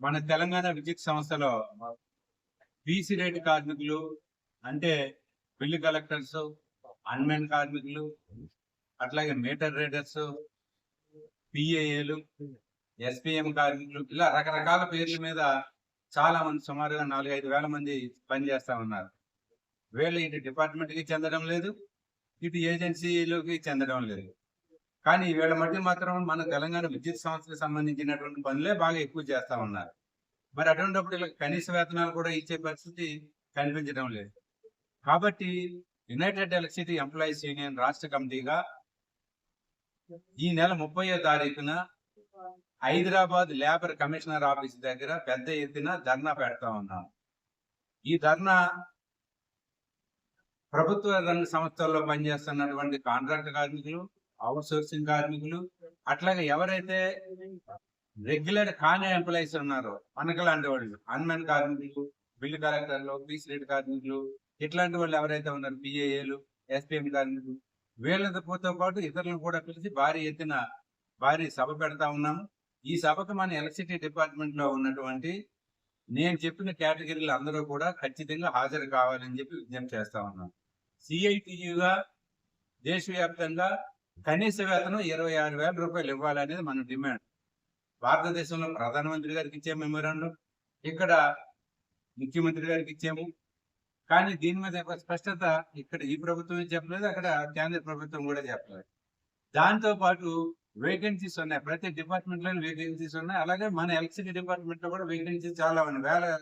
మన తెలంగాణ విద్యుత్ సంస్థలో బీసీ రేట్ కార్మికులు అంటే బిల్లు కలెక్టర్స్ అన్మెన్ కార్మికులు అట్లాగే మీటర్ రీడర్స్ పిఏఏలు ఎస్పిఎం కార్మికులు ఇలా రకరకాల పేర్ల మీద చాలా మంది సుమారుగా నాలుగు ఐదు వేల మంది పనిచేస్తా ఉన్నారు. వీళ్ళు ఇటు డిపార్ట్మెంట్కి చెందడం లేదు ఇటు ఏజెన్సీలోకి చెందడం లేదు. కానీ వీళ్ళ మధ్య మాత్రం మన తెలంగాణ విద్యుత్ సంస్థకు సంబంధించినటువంటి పనులే బాగా ఎక్కువ చేస్తా ఉన్నారు. మరి అటువంటిప్పుడు ఇలా కనీస వేతనాలు కూడా ఇచ్చే పరిస్థితి కనిపించడం లేదు. కాబట్టి యునైటెడ్ ఎలక్ట్రిసిటీ ఎంప్లాయీస్ యూనియన్ రాష్ట్ర కమిటీగా ఈ నెల ముప్పయో తారీఖున హైదరాబాద్ లేబర్ కమిషనర్ ఆఫీస్ దగ్గర పెద్ద ఎత్తున ధర్నా పెడతా ఉన్నాం. ఈ ధర్నా ప్రభుత్వ రంగ సంస్థల్లో పనిచేస్తున్నటువంటి కాంట్రాక్ట్ కార్మికులు అవుట్ సోర్సింగ్ కార్మికులు. అట్లాగే ఎవరైతే రెగ్యులర్ కానీ ఎంప్లాయీస్ ఉన్నారో మనకలాంటి వాళ్ళు అన్మెన్ కార్మికులు బిల్లు కలెక్టర్లు పీసీ రేట్ కార్మికులు ఇట్లాంటి వాళ్ళు ఎవరైతే ఉన్నారు పిఏఏలు ఎస్పీఎం కార్మికులు వీళ్ళతో పాటు ఇతరులను కూడా పిలిచి భారీ ఎత్తున భారీ సభ పెడతా ఉన్నాము. ఈ సభకు మన ఎలక్ట్రిసిటీ డిపార్ట్మెంట్లో ఉన్నటువంటి నేను చెప్పిన కేటగిరీలు అందరూ కూడా ఖచ్చితంగా హాజరు కావాలని చెప్పి విజ్ఞప్తి చేస్తా ఉన్నాం. సిఐటియుగా దేశవ్యాప్తంగా కనీస వేతనం ఇరవై ఆరు వేల రూపాయలు ఇవ్వాలనేది మన డిమాండ్. భారతదేశంలో ప్రధానమంత్రి గారికి ఇచ్చే మెమోరాండం. ఇక్కడ ముఖ్యమంత్రి గారికి ఇచ్చాము. కానీ దీని మీద స్పష్టత ఇక్కడ ఈ ప్రభుత్వం చెప్పలేదు అక్కడ కేంద్ర ప్రభుత్వం కూడా చెప్పలేదు. దాంతో పాటు వేకెన్సీస్ ఉన్నాయి. ప్రతి డిపార్ట్మెంట్లో వేకెన్సీస్ ఉన్నాయి. అలాగే మన ఎలక్ట్రిసిటీ డిపార్ట్మెంట్లో కూడా వేకెన్సీస్ చాలా ఉన్నాయి. వేల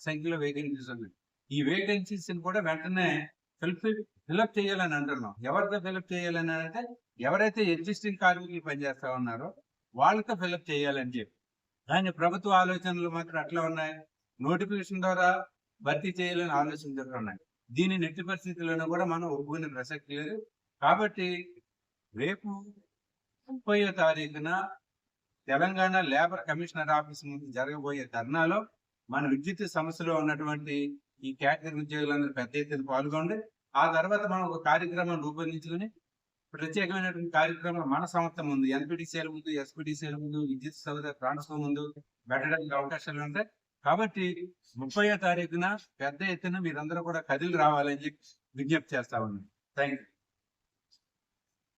సంఖ్యలో వేకెన్సీస్ ఉన్నాయి. ఈ వేకెన్సీస్ కూడా వెంటనే ఫిల్ఫిల్ ఫిలప్ చేయాలని అంటున్నాం. ఎవరితో ఫిలప్ చేయాలని అంటే ఎవరైతే ఎగ్జిస్టింగ్ కార్మికులు పనిచేస్తా ఉన్నారో వాళ్ళతో ఫిలప్ చేయాలని చెప్పి. కానీ ప్రభుత్వ ఆలోచనలు మాత్రం అట్లా ఉన్నాయి. నోటిఫికేషన్ ద్వారా భర్తీ చేయాలని ఆలోచన ఉన్నాయి. దీని నెట్టి పరిస్థితుల్లోనూ కూడా మనం ఒప్పుకునే ప్రసక్తి లేదు. కాబట్టి రేపు ముప్పయో తారీఖున తెలంగాణ లేబర్ కమిషనర్ ఆఫీస్ ముందు జరగబోయే ధర్నాలో మన విద్యుత్ సమస్యలో ఉన్నటువంటి ఈ కేటగిరీ ఉద్యోగులందరూ పెద్ద ఎత్తున పాల్గొండి. ఆ తర్వాత మనం ఒక కార్యక్రమం రూపొందించుకుని ప్రత్యేకమైనటువంటి కార్యక్రమం మన సంస్థ ముందు ఎన్పిటిసిఎల్ ముందు ఎస్పిటిసిఎల్ ముందు విద్యుత్ సౌద ట్రాన్స్ఫర్ ముందు పెట్టడానికి అవకాశాలు ఉంటాయి. కాబట్టి ముప్పై తారీఖున పెద్ద ఎత్తున మీరందరూ కూడా కదిలి రావాలని చెప్పి విజ్ఞప్తి చేస్తా ఉన్నాం థ్యాంక్ యూ